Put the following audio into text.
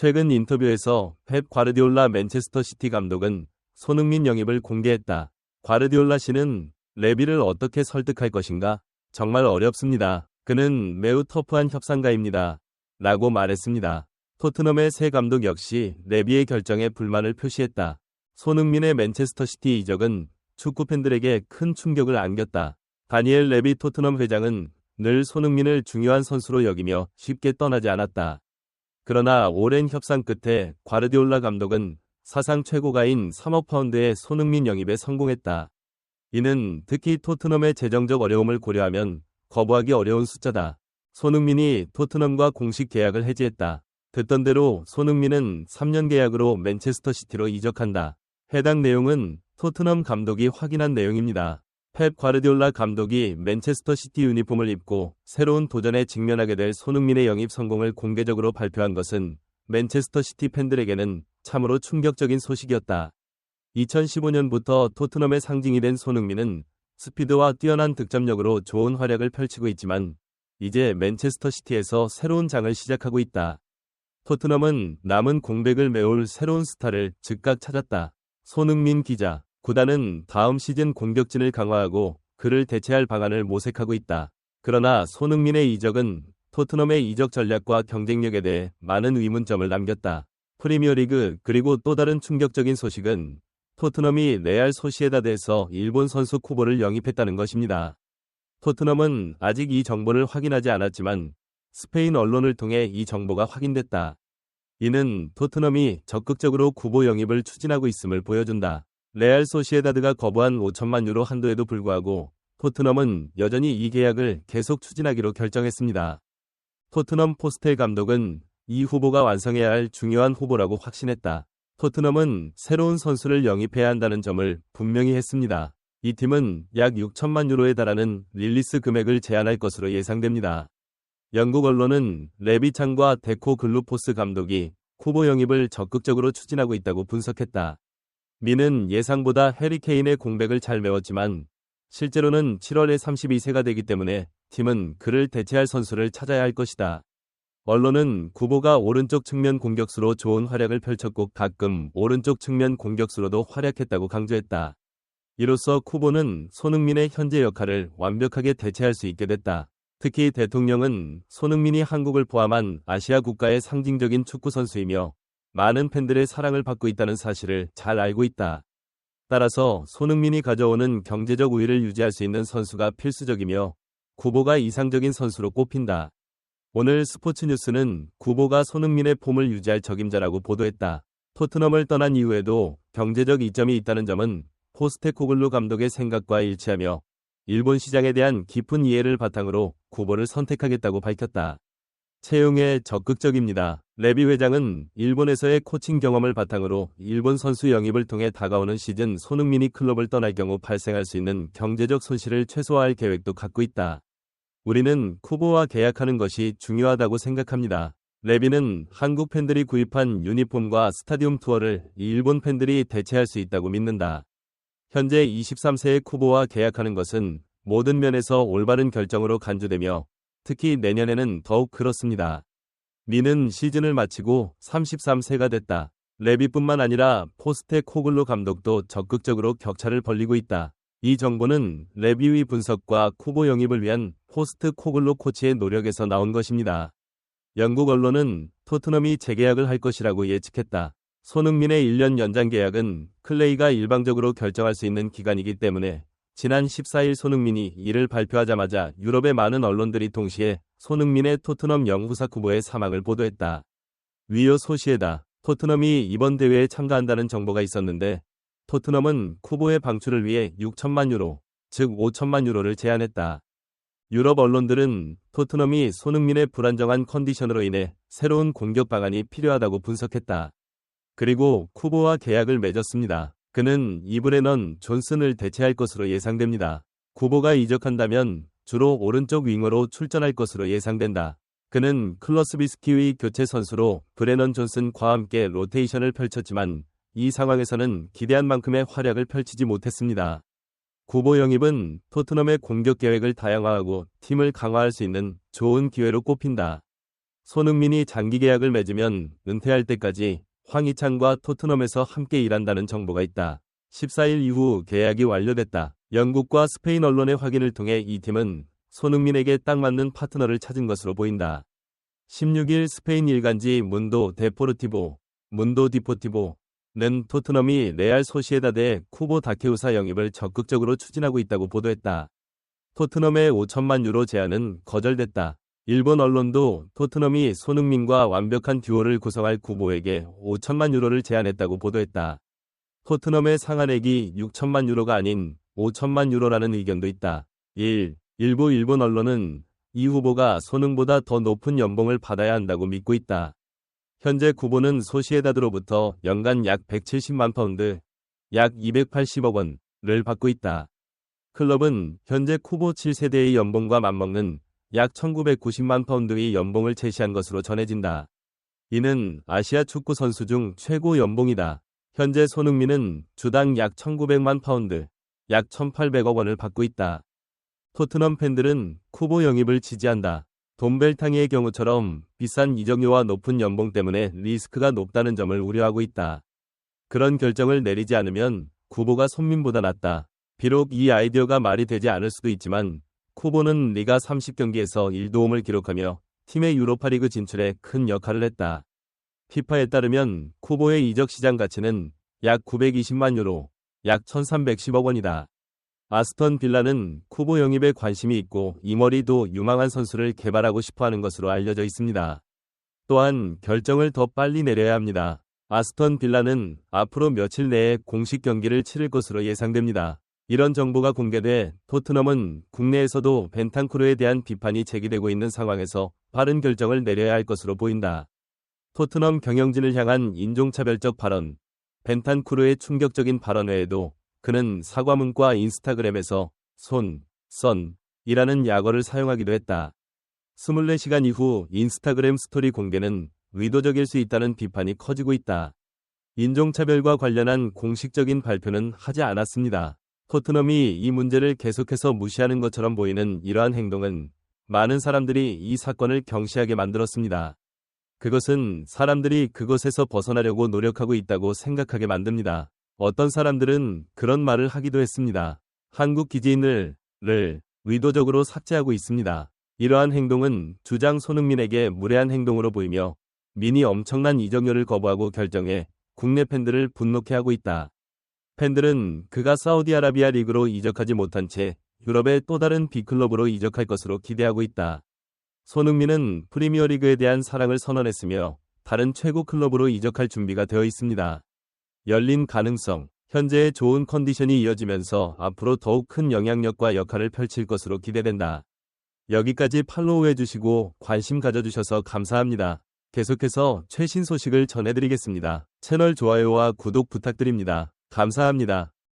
최근 인터뷰에서 펩 과르디올라 맨체스터 시티 감독은 손흥민 영입을 공개했다. 과르디올라 씨는 레비를 어떻게 설득할 것인가? 정말 어렵습니다. 그는 매우 터프한 협상가입니다. 라고 말했습니다. 토트넘의 새 감독 역시 레비의 결정에 불만을 표시했다. 손흥민의 맨체스터 시티 이적은 축구 팬들에게 큰 충격을 안겼다. 다니엘 레비 토트넘 회장은 늘 손흥민을 중요한 선수로 여기며 쉽게 떠나지 않았다. 그러나 오랜 협상 끝에 과르디올라 감독은 사상 최고가인 3억 파운드의 손흥민 영입에 성공했다. 이는 특히 토트넘의 재정적 어려움을 고려하면 거부하기 어려운 숫자다. 손흥민이 토트넘과 공식 계약을 해지했다. 듣던 대로 손흥민은 3년 계약으로 맨체스터 시티로 이적한다. 해당 내용은 토트넘 감독이 확인한 내용입니다. 펩 과르디올라 감독이 맨체스터 시티 유니폼을 입고 새로운 도전에 직면하게 될 손흥민의 영입 성공을 공개적으로 발표한 것은 맨체스터 시티 팬들에게는 참으로 충격적인 소식이었다. 2015년부터 토트넘의 상징이 된 손흥민은 스피드와 뛰어난 득점력으로 좋은 활약을 펼치고 있지만 이제 맨체스터 시티에서 새로운 장을 시작하고 있다. 토트넘은 남은 공백을 메울 새로운 스타를 즉각 찾았다. 손흥민 기자 구단은 다음 시즌 공격진을 강화하고 그를 대체할 방안을 모색하고 있다. 그러나 손흥민의 이적은 토트넘의 이적 전략과 경쟁력에 대해 많은 의문점을 남겼다. 프리미어리그 그리고 또 다른 충격적인 소식은 토트넘이 레알 소시에다드에서 일본 선수 쿠보를 영입했다는 것입니다. 토트넘은 아직 이 정보를 확인하지 않았지만 스페인 언론을 통해 이 정보가 확인됐다. 이는 토트넘이 적극적으로 쿠보 영입을 추진하고 있음을 보여준다. 레알 소시에다드가 거부한 5천만 유로 한도에도 불구하고 토트넘은 여전히 이 계약을 계속 추진하기로 결정했습니다. 토트넘 포스텔 감독은 이 후보가 완성해야 할 중요한 후보라고 확신했다. 토트넘은 새로운 선수를 영입해야 한다는 점을 분명히 했습니다. 이 팀은 약 6천만 유로에 달하는 릴리스 금액을 제한할 것으로 예상됩니다. 영국 언론은 레비창과 데코 글루포스 감독이 후보 영입을 적극적으로 추진하고 있다고 분석했다. 미는 예상보다 해리케인의 공백을 잘 메웠지만 실제로는 7월에 32세가 되기 때문에 팀은 그를 대체할 선수를 찾아야 할 것이다. 언론은 구보가 오른쪽 측면 공격수로 좋은 활약을 펼쳤고 가끔 오른쪽 측면 공격수로도 활약했다고 강조했다. 이로써 쿠보는 손흥민의 현재 역할을 완벽하게 대체할 수 있게 됐다. 특히 대통령은 손흥민이 한국을 포함한 아시아 국가의 상징적인 축구 선수이며 많은 팬들의 사랑을 받고 있다는 사실을 잘 알고 있다. 따라서 손흥민이 가져오는 경제적 우위를 유지할 수 있는 선수가 필수적이며 구보가 이상적인 선수로 꼽힌다. 오늘 스포츠 뉴스는 구보가 손흥민의 폼을 유지할 적임자라고 보도했다. 토트넘을 떠난 이후에도 경제적 이점이 있다는 점은 포스테코글루 감독의 생각과 일치하며 일본 시장에 대한 깊은 이해를 바탕으로 구보를 선택하겠다고 밝혔다. 채용에 적극적입니다. 레비 회장은 일본에서의 코칭 경험을 바탕으로 일본 선수 영입을 통해 다가오는 시즌 손흥민이 클럽을 떠날 경우 발생할 수 있는 경제적 손실을 최소화할 계획도 갖고 있다. 우리는 쿠보와 계약하는 것이 중요하다고 생각합니다. 레비는 한국 팬들이 구입한 유니폼과 스타디움 투어를 일본 팬들이 대체할 수 있다고 믿는다. 현재 23세의 쿠보와 계약하는 것은 모든 면에서 올바른 결정으로 간주되며 특히 내년에는 더욱 그렇습니다. 미는 시즌을 마치고 33세가 됐다. 레비뿐만 아니라 포스테 코글로 감독도 적극적으로 격차를 벌리고 있다. 이 정보는 레비의 분석과 쿠보 영입을 위한 포스트 코글로 코치의 노력에서 나온 것입니다. 영국 언론은 토트넘이 재계약을 할 것이라고 예측했다. 손흥민의 1년 연장 계약은 클레이가 일방적으로 결정할 수 있는 기간이기 때문에 지난 14일 손흥민이 이를 발표하자마자 유럽의 많은 언론들이 동시에 손흥민의 토트넘 영부사 후보의 사망을 보도했다. 위어 소시에다 토트넘이 이번 대회에 참가한다는 정보가 있었는데 토트넘은 쿠보의 방출을 위해 6천만 유로, 즉 5천만 유로를 제안했다. 유럽 언론들은 토트넘이 손흥민의 불안정한 컨디션으로 인해 새로운 공격 방안이 필요하다고 분석했다. 그리고 쿠보와 계약을 맺었습니다. 그는 이브레넌 존슨을 대체할 것으로 예상됩니다. 구보가 이적한다면 주로 오른쪽 윙어로 출전할 것으로 예상된다. 그는 클러스비스키의 교체 선수로 브레넌 존슨과 함께 로테이션을 펼쳤지만 이 상황에서는 기대한 만큼의 활약을 펼치지 못했습니다. 구보 영입은 토트넘의 공격 계획을 다양화하고 팀을 강화할 수 있는 좋은 기회로 꼽힌다. 손흥민이 장기 계약을 맺으면 은퇴할 때까지 황희찬과 토트넘에서 함께 일한다는 정보가 있다. 14일 이후 계약이 완료됐다. 영국과 스페인 언론의 확인을 통해 이 팀은 손흥민에게 딱 맞는 파트너를 찾은 것으로 보인다. 16일 스페인 일간지 문도 데포르티보, 문도 디포티보는 토트넘이 레알 소시에다데 쿠보 다케우사 영입을 적극적으로 추진하고 있다고 보도했다. 토트넘의 5천만 유로 제안은 거절됐다. 일본 언론도 토트넘이 손흥민과 완벽한 듀오를 구성할 구보에게 5천만 유로를 제안했다고 보도했다. 토트넘의 상한액이 6천만 유로가 아닌 5천만 유로라는 의견도 있다. 1. 일부 일본 언론은 이 후보가 손흥보다 더 높은 연봉을 받아야 한다고 믿고 있다. 현재 구보는 소시에다드로부터 연간 약 170만 파운드, 약 280억 원을 받고 있다. 클럽은 현재 쿠보 7세대의 연봉과 맞먹는 약 1990만 파운드의 연봉을 제시한 것으로 전해진다. 이는 아시아 축구 선수 중 최고 연봉이다. 현재 손흥민은 주당 약 1900만 파운드, 약 1800억 원을 받고 있다. 토트넘 팬들은 쿠보 영입을 지지한다. 돈벨탕이의 경우처럼 비싼 이적료와 높은 연봉 때문에 리스크가 높다는 점을 우려하고 있다. 그런 결정을 내리지 않으면 구보가 손민보다 낫다. 비록 이 아이디어가 말이 되지 않을 수도 있지만 쿠보는 리가 30경기에서 1도움을 기록하며 팀의 유로파리그 진출에 큰 역할을 했다. 피파에 따르면 쿠보의 이적 시장 가치는 약 920만 유로, 약 1310억 원이다. 아스턴 빌라는 쿠보 영입에 관심이 있고 이 머리도 유망한 선수를 개발하고 싶어 하는 것으로 알려져 있습니다. 또한 결정을 더 빨리 내려야 합니다. 아스턴 빌라는 앞으로 며칠 내에 공식 경기를 치를 것으로 예상됩니다. 이런 정보가 공개돼 토트넘은 국내에서도 벤탄쿠르에 대한 비판이 제기되고 있는 상황에서 빠른 결정을 내려야 할 것으로 보인다. 토트넘 경영진을 향한 인종차별적 발언, 벤탄쿠르의 충격적인 발언 외에도 그는 사과문과 인스타그램에서 손, 썬이라는 약어를 사용하기도 했다. 24시간 이후 인스타그램 스토리 공개는 의도적일 수 있다는 비판이 커지고 있다. 인종차별과 관련한 공식적인 발표는 하지 않았습니다. 토트넘이 이 문제를 계속해서 무시하는 것처럼 보이는 이러한 행동은 많은 사람들이 이 사건을 경시하게 만들었습니다. 그것은 사람들이 그것에서 벗어나려고 노력하고 있다고 생각하게 만듭니다. 어떤 사람들은 그런 말을 하기도 했습니다. 한국 기지인을 를 의도적으로 삭제하고 있습니다. 이러한 행동은 주장 손흥민에게 무례한 행동으로 보이며 민이 엄청난 이적료를 거부하고 결정해 국내 팬들을 분노케 하고 있다. 팬들은 그가 사우디아라비아 리그로 이적하지 못한 채 유럽의 또 다른 B클럽으로 이적할 것으로 기대하고 있다. 손흥민은 프리미어리그에 대한 사랑을 선언했으며 다른 최고 클럽으로 이적할 준비가 되어 있습니다. 열린 가능성, 현재의 좋은 컨디션이 이어지면서 앞으로 더욱 큰 영향력과 역할을 펼칠 것으로 기대된다. 여기까지 팔로우 해 주시고 관심 가져주셔서 감사합니다. 계속해서 최신 소식을 전해드리겠습니다. 채널 좋아요와 구독 부탁드립니다. 감사합니다.